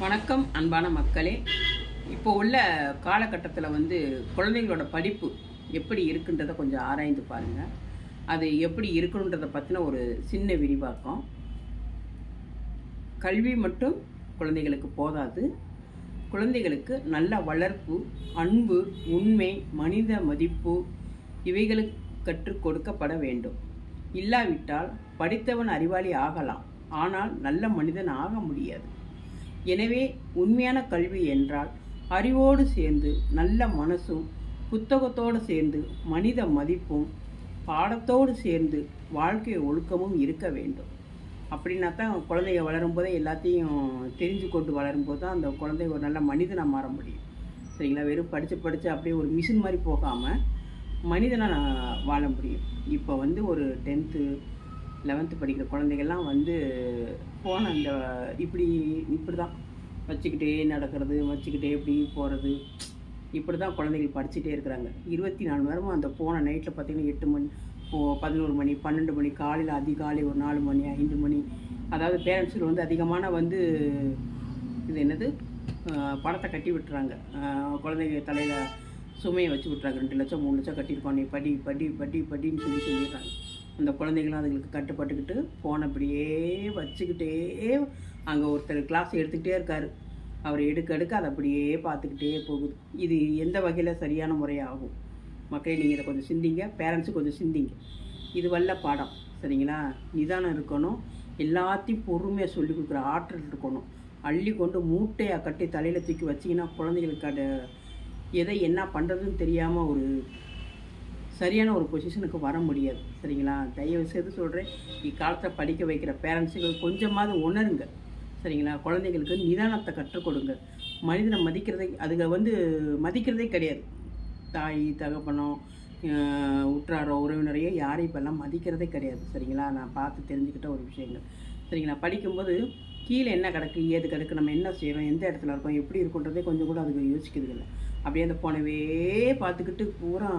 வணக்கம் அன்பான மக்களே. இப்போ உள்ள காலகட்டத்தில் வந்து குழந்தைங்களோட படிப்பு எப்படி இருக்குன்றதை கொஞ்சம் ஆராய்ந்து பாருங்கள் அது எப்படி இருக்கணுன்றதை பற்றின ஒரு சின்ன விரிவாக்கம். கல்வி மட்டும் குழந்தைகளுக்கு போதாது. குழந்தைகளுக்கு நல்ல வளர்ப்பு அன்பு உண்மை மனித மதிப்பு இவைகளுக்கு கற்றுக் கொடுக்கப்பட வேண்டும். இல்லாவிட்டால் படித்தவன் அறிவாளி ஆகலாம். ஆனால் நல்ல மனிதன் ஆக முடியாது. எனவே உண்மையான கல்வி என்றால் அறிவோடு சேர்ந்து நல்ல மனசும் புத்தகத்தோடு சேர்ந்து மனித மதிப்பும் பாடத்தோடு சேர்ந்து வாழ்க்கை ஒழுக்கமும் இருக்க வேண்டும். அப்படின்னா தான் குழந்தைங்க வளரும்போதே எல்லாத்தையும் தெரிஞ்சு கொண்டு வளரும்போது தான் அந்த குழந்தை ஒரு நல்ல மனிதனாக மாற முடியும். சரிங்களா? வெறும் படித்து படித்து அப்படியே ஒரு மிஷின் மாதிரி போகாமல் மனிதனாக நான் வாழ முடியும். இப்போ வந்து ஒரு டென்த்து லெவன்த்து படிக்கிற குழந்தைகள்லாம் வந்து போன அந்த இப்படி இப்படி தான் வச்சுக்கிட்டே நடக்கிறது வச்சுக்கிட்டே இப்படி போகிறது இப்படி தான் குழந்தைகள் படிச்சுட்டே இருக்கிறாங்க. இருபத்தி நாலு மணி நேரமும் அந்த போன நைட்டில் பார்த்தீங்கன்னா எட்டு மணி பதினோரு மணி பன்னெண்டு மணி காலையில் அதிகாலை ஒரு நாலு மணி ஐந்து மணி. அதாவது பேரண்ட்ஸுக்கு வந்து அதிகமான வந்து இது என்னது? பணத்தை கட்டி விட்டுறாங்க. குழந்தைங்க தலையில் சுமையை வச்சு விட்றாங்க ரெண்டு லட்சம் மூணு லட்சம் கட்டியிருக்கோம். நீ படி படி படி படின்னு சொல்லி சொல்லிடுறாங்க அந்த குழந்தைங்களும் அதுங்களுக்கு கட்டுப்பட்டுக்கிட்டு போன அப்படியே வச்சுக்கிட்டே அங்கே ஒருத்தர் கிளாஸ் எடுத்துக்கிட்டே இருக்கார். அவர் எடுக்க எடுக்க அதை அப்படியே பார்த்துக்கிட்டே போகுது. இது எந்த வகையில் சரியான முறையாகும்? மக்களே நீங்கள் இதை கொஞ்சம் சிந்திங்க. பேரண்ட்ஸு கொஞ்சம் சிந்திங்க. இது வல்ல பாடம். சரிங்களா? நிதானம் இருக்கணும். எல்லாத்தையும் பொறுமையாக சொல்லி கொடுக்குற ஆற்றல் இருக்கணும். அள்ளி கொண்டு மூட்டையாக கட்டி தலையில் தூக்கி வச்சிங்கன்னா குழந்தைகளுக்கு அது எதை என்ன பண்ணுறதுன்னு தெரியாமல் ஒரு சரியான ஒரு பொசிஷனுக்கு வர முடியாது. சரிங்களா? தயவு செய்து சொல்கிறேன் இக்காலத்தை படிக்க வைக்கிற பேரண்ட்ஸுகள் கொஞ்சமாவது உணருங்க. சரிங்களா? குழந்தைங்களுக்கு நிதானத்தை கற்றுக் கொடுங்க. மனிதனை மதிக்கிறதே அதுங்க வந்து மதிக்கிறதே கிடையாது. தாய் தகப்பனோ உற்றாரோ உறவினரையோ யாரையும் இப்போல்லாம் மதிக்கிறதே கிடையாது. சரிங்களா? நான் பார்த்து தெரிஞ்சுக்கிட்ட ஒரு விஷயங்கள். சரிங்களா? படிக்கும்போது கீழே என்ன கிடக்கு ஏது கிடக்கு நம்ம என்ன செய்கிறோம் எந்த இடத்துல இருக்கோம் எப்படி இருக்குன்றதே கொஞ்சம் கூட அதுக்கு யோசிக்கிறது இல்லை அப்படியே அந்த போனவே பார்த்துக்கிட்டு பூரா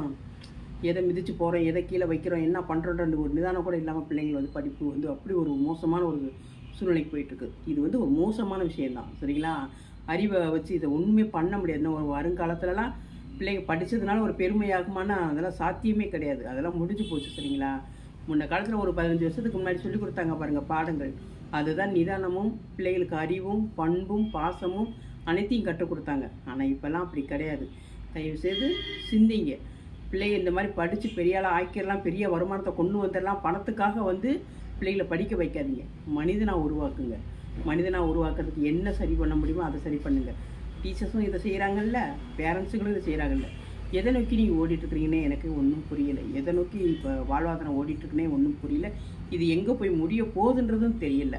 எதை மிதித்து போகிறோம் எதை கீழே வைக்கிறோம் என்ன பண்ணுறோன்ற ஒரு நிதானம் கூட இல்லாமல் பிள்ளைங்கள் வந்து படிப்பு வந்து அப்படி ஒரு மோசமான ஒரு சூழ்நிலைக்கு போயிட்டுருக்கு. இது வந்து ஒரு மோசமான விஷயந்தான் சரிங்களா? அறிவை வச்சு இதை உண்மை பண்ண முடியாது. இன்னும் ஒரு வருங்காலத்துலலாம் பிள்ளைங்க படித்ததுனால ஒரு பெருமையாகுமானா அதெல்லாம் சாத்தியமே கிடையாது. அதெல்லாம் முடிஞ்சு போச்சு சரிங்களா? முன்ன காலத்தில் ஒரு பதினஞ்சு வருஷத்துக்கு முன்னாடி சொல்லி கொடுத்தாங்க பாருங்கள் பாடங்கள். அதுதான் நிதானமும் பிள்ளைகளுக்கு அறிவும் பண்பும் பாசமும் அனைத்தையும் கற்றுக் கொடுத்தாங்க. ஆனால் இப்போல்லாம் அப்படி கிடையாது. தயவுசெய்து சிந்திங்க. பிள்ளைங்க இந்த மாதிரி படித்து பெரிய ஆளாக ஆக்கிடலாம் பெரிய வருமானத்தை கொண்டு வந்துடலாம் பணத்துக்காக வந்து பிள்ளைகளை படிக்க வைக்காதீங்க. மனிதனாக உருவாக்குங்க. மனிதனாக உருவாக்குறதுக்கு என்ன சரி பண்ண முடியுமோ அதை சரி பண்ணுங்கள் டீச்சர்ஸும் இதை செய்கிறாங்கல்ல பேரண்ட்ஸுகளும் இதை செய்கிறாங்கல்ல எதை நோக்கி நீங்கள் ஓடிட்டுருக்கிறீங்கன்னே எனக்கு ஒன்றும் புரியலை. எதை நோக்கி இப்போ வாழ்வாதாரம் ஓடிட்டுருக்குன்னே ஒன்றும் புரியல. இது எங்கே போய் முடிய போகுதுன்றதும் தெரியல.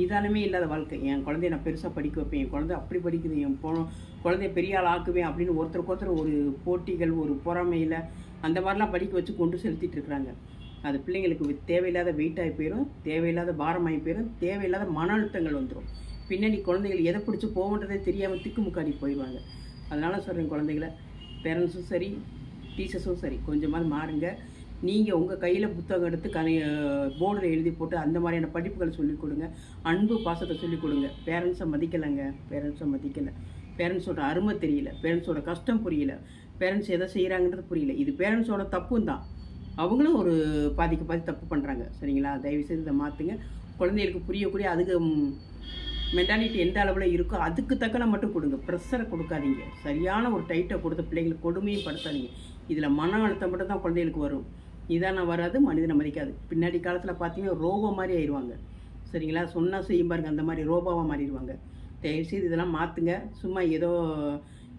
நிதானமே இல்லாத வாழ்க்கை. என் குழந்தைய நான் பெருசாக படிக்க வைப்பேன். என் குழந்தை அப்படி படிக்குது. என் பொ குழந்தைய பெரிய ஆள் ஆக்குவேன் அப்படின்னு ஒருத்தருக்கு ஒருத்தர் ஒரு போட்டிகள் ஒரு பொறாமையில் அந்த மாதிரிலாம் படிக்க வச்சு கொண்டு செலுத்திட்டு இருக்கிறாங்க. அது பிள்ளைங்களுக்கு தேவையில்லாத வெயிட்டாகி போயிடும் தேவையில்லாத பாரமாகி போயிடும் தேவையில்லாத மன அழுத்தங்கள் வந்துடும் பின்னாடி குழந்தைகள் எதை பிடிச்சி போகன்றதே தெரியாமல் திக்குமுக்காடி போயிடுவாங்க. அதனால் சொல்கிறேன் குழந்தைகளை பேரண்ட்ஸும் சரி டீச்சர்ஸும் சரி கொஞ்சமாவது மாறுங்க. நீங்கள் உங்கள் கையில் புத்தகம் எடுத்து கதை போர்டில் எழுதி போட்டு அந்த மாதிரியான படிப்புகளை சொல்லிக் கொடுங்க. அன்பு பாசத்தை சொல்லிக் கொடுங்க. பேரண்ட்ஸை மதிக்கலைங்க. பேரண்ட்ஸை மதிக்கலை. பேரண்ட்ஸோட அருமை தெரியல. பேரண்ட்ஸோட கஷ்டம் புரியல. பேரண்ட்ஸ் எதை செய்கிறாங்கன்றது புரியல. இது பேரண்ட்ஸோட தப்பும் தான். அவங்களும் ஒரு பாதிக்கு பாதி தப்பு பண்ணுறாங்க சரிங்களா? தயவு செய்து இதை மாற்றுங்க குழந்தைகளுக்கு புரியக்கூடிய அதுக்கு மென்டாலிட்டி எந்த அளவில் இருக்கோ அதுக்கு தக்கன மட்டும் கொடுங்க. ப்ரெஷரை கொடுக்காதீங்க. சரியான ஒரு டைட்டை கொடுத்து பிள்ளைங்களுக்கு கொடுமையும் படுத்தாதீங்க. இதில் மன அழுத்தம் மட்டும் தான் குழந்தைகளுக்கு வரும். நிதானம் வராது மனிதனை மதிக்காது. பின்னாடி காலத்தில் பார்த்தீங்கன்னா ரோபோ மாதிரி ஆயிடுவாங்க சரிங்களா? சொன்னால் செய்யும் பாருங்க அந்த மாதிரி ரோபோவாக மாறிடுவாங்க. தயவுசெய்து இதெல்லாம் மாற்றுங்க சும்மா ஏதோ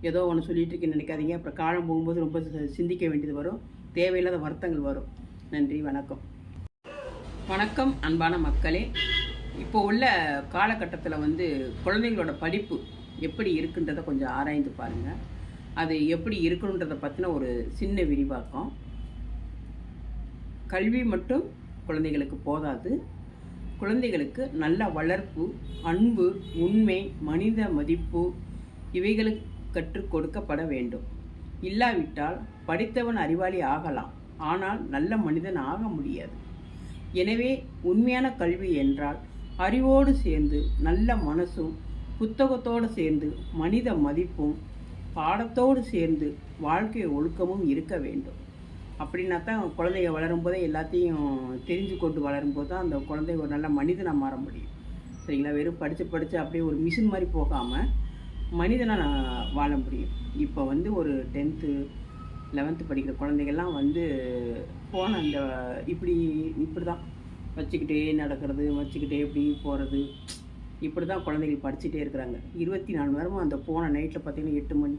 ஏதோ ஒன்று சொல்லிட்டு இருக்கேன்னு நினைக்காதீங்க. அப்புறம் காலம் போகும்போது ரொம்ப சிந்திக்க வேண்டியது வரும். தேவையில்லாத வருத்தங்கள் வரும். நன்றி வணக்கம். வணக்கம் அன்பான மக்களே. இப்போ உள்ள காலகட்டத்தில் வந்து குழந்தைங்களோட படிப்பு எப்படி இருக்குன்றதை கொஞ்சம் ஆராய்ந்து பாருங்கள் அது எப்படி இருக்கணுன்றதை பற்றின ஒரு சின்ன விரிவாக்கம். கல்வி மட்டும் குழந்தைகளுக்கு போதாது. குழந்தைகளுக்கு நல்ல வளர்ப்பு அன்பு உண்மை மனித மதிப்பு இவைகளுக்கு கற்றுக் கொடுக்கப்பட வேண்டும். இல்லாவிட்டால் படித்தவன் அறிவாளி ஆகலாம். ஆனால் நல்ல மனிதன் ஆக முடியாது. எனவே உண்மையான கல்வி என்றால் அறிவோடு சேர்ந்து நல்ல மனசும் புத்தகத்தோடு சேர்ந்து மனித மதிப்பும் பாடத்தோடு சேர்ந்து வாழ்க்கை ஒழுக்கமும் இருக்க வேண்டும். அப்படின்னா தான் குழந்தைங்க வளரும்போதே எல்லாத்தையும் தெரிஞ்சு கொண்டு வளரும்போது தான் அந்த குழந்தை ஒரு நல்ல மனிதனாக மாற முடியும். சரிங்களா? வெறும் படித்து படித்து அப்படியே ஒரு மிஷின் மாதிரி போகாமல் மனிதனாக நான் வாழ முடியும். இப்போ வந்து ஒரு டென்த்து லெவன்த்து படிக்கிற குழந்தைகள்லாம் வந்து போன அந்த இப்படி இப்படி தான் வச்சுக்கிட்டே நடக்கிறது வச்சுக்கிட்டே இப்படி போகிறது இப்படி தான் குழந்தைகள் படிச்சுட்டே இருக்கிறாங்க. இருபத்தி நாலு நேரமும் அந்த போன நைட்டில் பார்த்தீங்கன்னா எட்டு மணி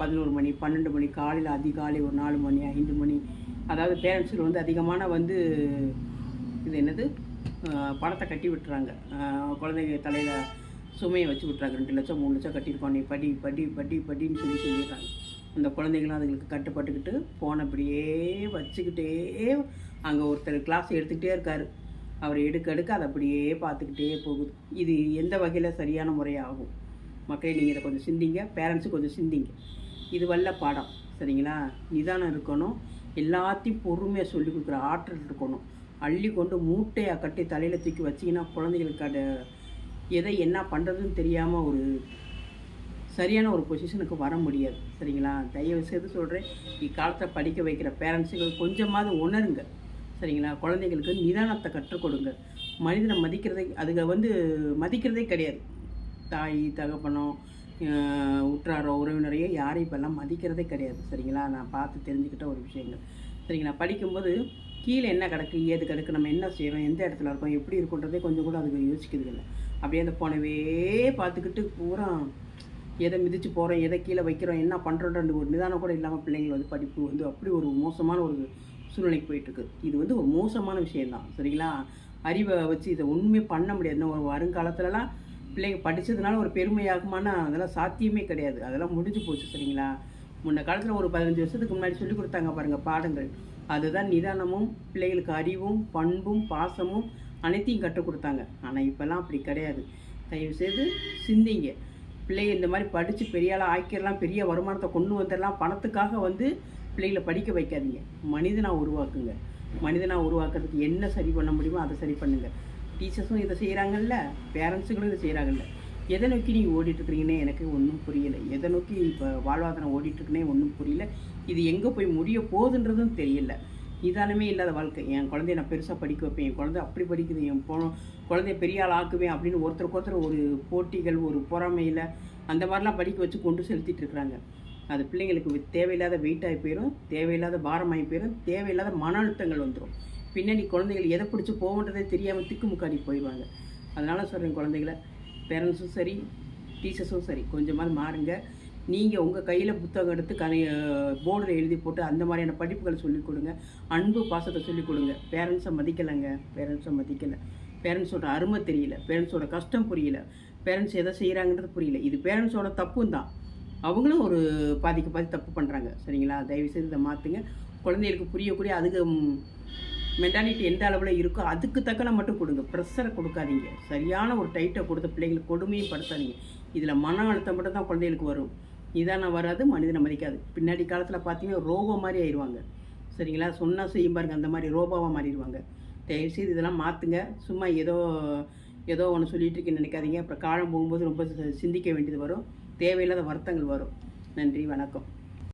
பதினோரு மணி பன்னெண்டு மணி காலையில் அதிகாலை ஒரு நாலு மணி ஐந்து மணி. அதாவது பேரண்ட்ஸுகள் வந்து அதிகமான வந்து இது என்னது? பணத்தை கட்டி விட்டுறாங்க. குழந்தைங்க தலையில் சுமையை வச்சு விட்றாங்க ரெண்டு லட்சம் மூணு லட்சம் கட்டியிருக்கோம். நீ படி படி படி படின்னு சொல்லி சொல்லிடுறாங்க. அந்த குழந்தைங்களும் அதுங்களுக்கு கட்டுப்பட்டுக்கிட்டு போனபடியே வச்சுக்கிட்டே அங்கே ஒருத்தர் கிளாஸ் எடுத்துக்கிட்டே இருக்கார். அவர் எடுக்க எடுக்க அதை அப்படியே பார்த்துக்கிட்டே போகுது. இது எந்த வகையில் சரியான முறையாகும்? மக்களே நீங்கள் இதை கொஞ்சம் சிந்திங்க. பேரண்ட்ஸும் கொஞ்சம் சிந்திங்க. இது வல்ல பாடம் சரிங்களா? நிதானம் இருக்கணும். எல்லாத்தையும் பொறுமையாக சொல்லி கொடுக்குற ஆற்றல் இருக்கணும். அள்ளி கொண்டு மூட்டையாக கட்டி தலையில் தூக்கி வச்சிங்கன்னா குழந்தைகளுக்கு அதை எதை என்ன பண்ணுறதுன்னு தெரியாமல் ஒரு சரியான ஒரு பொசிஷனுக்கு வர முடியாது சரிங்களா? தயவு செய்து சொல்கிறேன் இக்காலத்தில் படிக்க வைக்கிற பேரண்ட்ஸுகள் கொஞ்சமாவது உணருங்க சரிங்களா? குழந்தைங்களுக்கு நிதானத்தை கற்றுக் கொடுங்க. மனிதனை மதிக்கிறதே அதுக வந்து மதிக்கிறதே கிடையாது. தாய் தகப்பனோ உற்றாரோ உறவினரையோ யாரையும் இப்போல்லாம் மதிக்கிறதே கிடையாது. சரிங்களா? நான் பார்த்து தெரிஞ்சுக்கிட்ட ஒரு விஷயங்கள். சரிங்களா? படிக்கும்போது கீழே என்ன கிடக்கு ஏது கிடக்கு நம்ம என்ன செய்கிறோம் எந்த இடத்துல இருக்கோம் எப்படி இருக்குன்றதே கொஞ்சம் கூட அதுக்கு யோசிக்கிறது இல்லை. அப்படியே அந்த போனவே பார்த்துக்கிட்டு பூரா எதை மிதித்து போகிறோம் எதை கீழே வைக்கிறோம் என்ன பண்ணுறோன்ற ஒரு நிதானம் கூட இல்லாமல் பிள்ளைங்கள் வந்து படிப்பு வந்து அப்படி ஒரு மோசமான ஒரு சூழ்நிலைக்கு போயிட்டுருக்கு. இது வந்து ஒரு மோசமான விஷயம்தான். சரிங்களா? அறிவை வச்சு இதை ஒன்றுமே பண்ண முடியாது. இன்னும் ஒரு வருங்காலத்துலலாம் பிள்ளைங்க படித்ததுனால ஒரு பெருமையாகுமானா அதெல்லாம் சாத்தியமே கிடையாது. அதெல்லாம் முடிஞ்சு போச்சு சரிங்களா? முன்ன காலத்தில் ஒரு பதினஞ்சு வருஷத்துக்கு முன்னாடி சொல்லி கொடுத்தாங்க பாருங்கள் பாடங்கள். அதுதான் நிதானமும் பிள்ளைகளுக்கு அறிவும் பண்பும் பாசமும் அனைத்தையும் கற்றுக் கொடுத்தாங்க. ஆனால் இப்போல்லாம் அப்படி கிடையாது. தயவு செய்து சிந்திங்க. பிள்ளைங்க இந்த மாதிரி படித்து பெரிய ஆளாக ஆக்கிடலாம் பெரிய வருமானத்தை கொண்டு வந்துடலாம் பணத்துக்காக வந்து பிள்ளைகளை படிக்க வைக்காதீங்க. மனிதனாக உருவாக்குங்க. மனிதனாக உருவாக்குறதுக்கு என்ன சரி பண்ண முடியுமோ அதை சரி பண்ணுங்கள் டீச்சர்ஸும் இதை செய்கிறாங்கல்ல பேரண்ட்ஸுங்களும் இதை செய்கிறாங்கல்ல எதை நோக்கி நீங்கள் ஓடிட்டுருக்கிறீங்கன்னே எனக்கு ஒன்றும் புரியலை. எதை நோக்கி இப்போ வாழ்வாதாரம் ஓடிட்டுருக்குனே ஒன்றும் புரியல. இது எங்கே போய் முடிய போகுதுன்றதும் தெரியல. நிதானமே இல்லாத வாழ்க்கை. என் குழந்தைய நான் பெருசாக படிக்க வைப்பேன். என் குழந்தை அப்படி படிக்குது. என் பொ குழந்தைய பெரிய ஆள் ஆக்குவேன் அப்படின்னு ஒருத்தருக்கு ஒருத்தர் ஒரு போட்டிகள் ஒரு பொறாமையில் அந்த மாதிரிலாம் படிக்க வச்சு கொண்டு செலுத்திட்டு இருக்கிறாங்க. அது பிள்ளைங்களுக்கு தேவையில்லாத வெயிட் ஆகி போயிடும் தேவையில்லாத பாரமாகி போயிடும் தேவையில்லாத மன அழுத்தங்கள் வந்துடும் பின்னாடி குழந்தைகள் எதை பிடிச்சி போகன்றதே தெரியாமல் திக்குமுக்காடி போயிடுவாங்க. அதனால் சொல்கிறேன் குழந்தைகளை பேரண்ட்ஸும் சரி டீச்சர்ஸும் சரி கொஞ்சமாவது மாறுங்க. நீங்கள் உங்கள் கையில் புத்தகம் எடுத்து கதை போர்டில் எழுதி போட்டு அந்த மாதிரியான படிப்புகளை சொல்லிக் கொடுங்க. அன்பு பாசத்தை சொல்லிக் கொடுங்க. பேரண்ட்ஸை மதிக்கலைங்க. பேரண்ட்ஸை மதிக்கலை. பேரண்ட்ஸோட அருமை தெரியல. பேரண்ட்ஸோட கஷ்டம் புரியல. பேரண்ட்ஸ் எதை செய்கிறாங்கன்றது புரியல. இது பேரண்ட்ஸோட தப்பும் தான். அவங்களும் ஒரு பாதிக்கு பாதி தப்பு பண்ணுறாங்க சரிங்களா? தயவுசெய்து இதை மாற்றுங்க குழந்தைகளுக்கு புரியக்கூடிய அதுக்கு மென்டாலிட்டி எந்த அளவில் இருக்கோ அதுக்கு தக்கன மட்டும் கொடுங்க. ப்ரெஷரை கொடுக்காதீங்க. சரியான ஒரு டைட்டை கொடுத்த பிள்ளைங்களுக்கு கொடுமையும் படுத்தாதீங்க. இதில் மன அழுத்தம் மட்டும் தான் குழந்தைகளுக்கு வரும். நிதானம் வராது மனிதனை மதிக்காது. பின்னாடி காலத்தில் பார்த்தீங்கன்னா ரோபோ மாதிரி ஆயிடுவாங்க சரிங்களா? சொன்னால் செய்யும் பாருங்க அந்த மாதிரி ரோபோவாக மாறிடுவாங்க. தயவுசெய்து இதெல்லாம் மாற்றுங்க சும்மா ஏதோ ஏதோ ஒன்று சொல்லிட்டு இருக்கேன்னு நினைக்காதீங்க. அப்புறம் காலம் போகும்போது ரொம்ப சிந்திக்க வேண்டியது வரும். தேவையில்லாத வருத்தங்கள் வரும். நன்றி வணக்கம்.